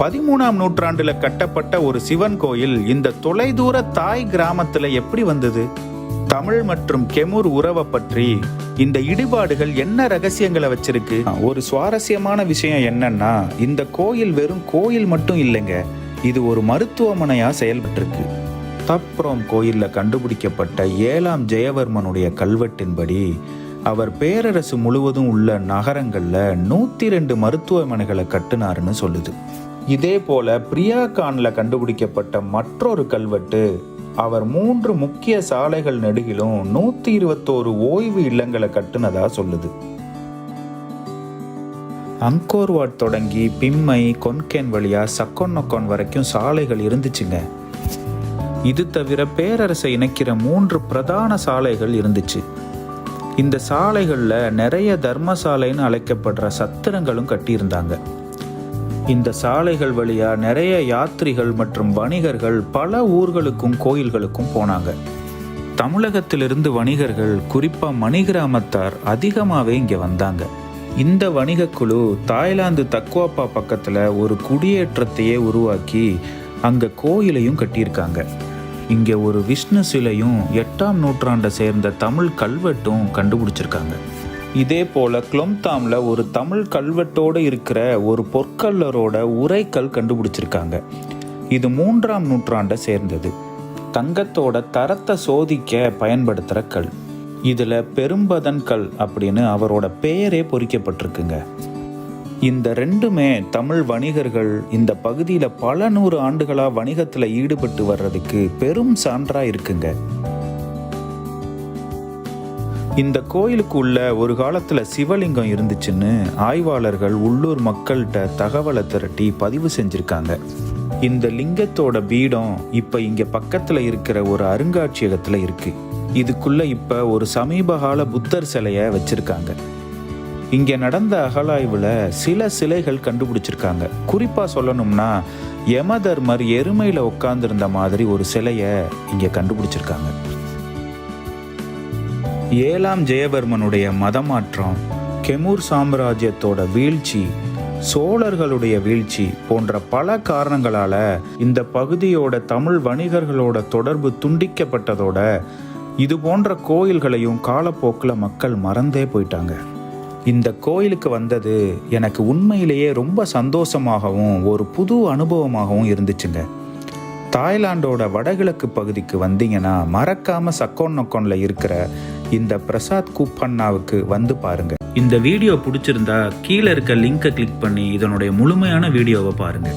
பதிமூணாம் நூற்றாண்டுல கட்டப்பட்ட ஒரு சிவன் கோயில் இந்த தொலைதூர தாய் கிராமத்துல எப்படி வந்தது? தமிழ் மற்றும் கெமுர் உறவை பற்றி இந்த இடிபாடுகள் என்ன ரகசியங்களை வச்சிருக்கு? ஒரு சுவாரஸ்யமான விஷயம் என்னன்னா இந்த கோயில் வெறும் கோயில் மட்டும் இல்லைங்க இது ஒரு மருத்துவமனையா செயல்பட்டிருக்கு. தப்ரோம் கோயிலில் கண்டுபிடிக்கப்பட்ட ஏழாம் ஜெயவர்மனுடைய கல்வெட்டின்படி அவர் பேரரசு முழுவதும் உள்ள நகரங்களில் நூற்றி ரெண்டு மருத்துவமனைகளை கட்டினாருன்னு சொல்லுது. இதே போல பிரியா கான்ல கண்டுபிடிக்கப்பட்ட மற்றொரு கல்வெட்டு அவர் மூன்று முக்கிய சாலைகள் நெடுகிலும் நூத்தி இருபத்தோரு ஓய்வு இல்லங்களை கட்டுனதா சொல்லுது. அங்கோர்வாட் தொடங்கி பிம்மை கொன்கேன் வழியா சக்கொன்னொக்கோன் வரைக்கும் சாலைகள் இருந்துச்சுங்க. இது தவிர பேரரசை இணைக்கிற மூன்று பிரதான சாலைகள் இருந்துச்சு. இந்த சாலைகளில் நிறைய தர்மசாலைன்னு அழைக்கப்படுற சத்திரங்களும் கட்டியிருந்தாங்க. இந்த சாலைகள் வழியா நிறைய யாத்ரிகள் மற்றும் வணிகர்கள் பல ஊர்களுக்கும் கோயில்களுக்கும் போனாங்க. தமிழகத்திலிருந்து வணிகர்கள் குறிப்பா மணிகிராமத்தார் அதிகமாகவே இங்க வந்தாங்க. இந்த வணிக குழு தாய்லாந்து தக்குவாப்பா பக்கத்துல ஒரு குடியேற்றத்தையே உருவாக்கி அங்க கோயிலையும் கட்டியிருக்காங்க. இங்க ஒரு விஷ்ணு சிலையும் எட்டாம் நூற்றாண்டை சேர்ந்த தமிழ் கல்வெட்டும் கண்டுபிடிச்சிருக்காங்க. இதே போல குளம்தாம்ல ஒரு தமிழ் கல்வெட்டோடு இருக்கிற ஒரு பொற்கல்லரோட உரைக்கல் கண்டுபிடிச்சிருக்காங்க. இது மூன்றாம் நூற்றாண்டை சேர்ந்தது. தங்கத்தோட தரத்தை சோதிக்க பயன்படுத்துகிற கல். இதில் பெரும்பதன் கல் அப்படின்னு அவரோட பெயரே பொறிக்கப்பட்டிருக்குங்க. இந்த ரெண்டுமே தமிழ் வணிகர்கள் இந்த பகுதியில் பல நூறு ஆண்டுகளாக வணிகத்தில் ஈடுபட்டு வர்றதுக்கு பெரும் சான்றாக இருக்குங்க. இந்த கோயிலுக்கு உள்ள ஒரு காலத்துல சிவலிங்கம் இருந்துச்சுன்னு ஆய்வாளர்கள் உள்ளூர் மக்கள்கிட்ட தகவலை திரட்டி பதிவு செஞ்சிருக்காங்க. இந்த லிங்கத்தோட பீடம் இப்ப இங்க பக்கத்துல இருக்கிற ஒரு அருங்காட்சியகத்துல இருக்கு. இதுக்குள்ள இப்ப ஒரு சமீபகால புத்தர் சிலைய வச்சிருக்காங்க. இங்க நடந்த அகலாய்வுல சில சிலைகள் கண்டுபிடிச்சிருக்காங்க. குறிப்பா சொல்லணும்னா யமதர்மர் எருமையில உட்கார்ந்திருந்த மாதிரி ஒரு சிலைய இங்க கண்டுபிடிச்சிருக்காங்க. ஏழாம் ஜெயவர்மனுடைய மதமாற்றம் கெமூர் சாம்ராஜ்யத்தோட வீழ்ச்சி சோழர்களுடைய வீழ்ச்சி போன்ற பல காரணங்களால இந்த பகுதியோட தமிழ் வணிகர்களோட தொடர்பு துண்டிக்கப்பட்டதோட இது போன்ற கோயில்களையும் காலப்போக்கில் மக்கள் மறந்தே போயிட்டாங்க. இந்த கோயிலுக்கு வந்தது எனக்கு உண்மையிலேயே ரொம்ப சந்தோஷமாகவும் ஒரு புது அனுபவமாகவும் இருந்துச்சுங்க. தாய்லாண்டோட வடகிழக்கு பகுதிக்கு வந்தீங்கன்னா மறக்காம சக்கோன்னொக்கோன்ல இருக்கிற இந்த பிரசாத் கூப்பண்ணாவுக்கு வந்து பாருங்க. இந்த வீடியோ பிடிச்சிருந்தா கீழே இருக்க லிங்கை கிளிக் பண்ணி இதனுடைய முழுமையான வீடியோவை பாருங்க.